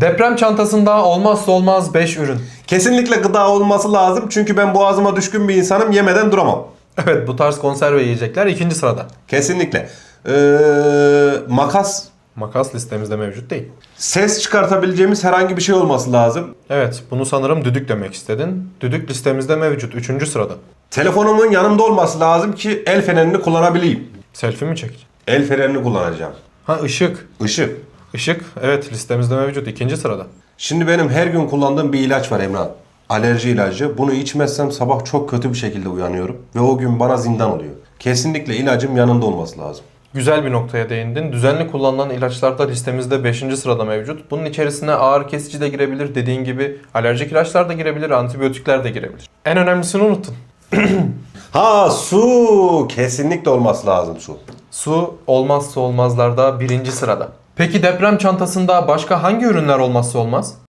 Deprem çantasında olmazsa olmaz 5 ürün. Kesinlikle gıda olması lazım çünkü ben boğazıma düşkün bir insanım yemeden duramam. Evet bu tarz konserve yiyecekler ikinci sırada. Kesinlikle. Ee, makas, Makas listemizde mevcut değil. ses çıkartabileceğimiz herhangi bir şey olması lazım. Evet bunu sanırım düdük demek istedin. Düdük listemizde mevcut 3. sırada. Telefonumun yanımda olması lazım ki el fenerini kullanabileyim. Selfie mi çek? El fenerini kullanacağım. Ha ışık. Işık. Işık evet listemizde mevcut ikinci sırada. Şimdi benim her gün kullandığım bir ilaç var Emrah. Alerji ilacı. Bunu içmezsem sabah çok kötü bir şekilde uyanıyorum. Ve o gün bana zindan oluyor. Kesinlikle ilacım yanında olması lazım. Güzel bir noktaya değindin. Düzenli kullanılan ilaçlar da listemizde 5. sırada mevcut. Bunun içerisine ağrı kesici de girebilir. Dediğin gibi alerjik ilaçlar da girebilir, antibiyotikler de girebilir. En önemlisini unuttun. Ha su. Kesinlikle olması lazım su. Su olmazsa olmazlarda birinci sırada. Peki deprem çantasında başka hangi ürünler olmazsa olmaz?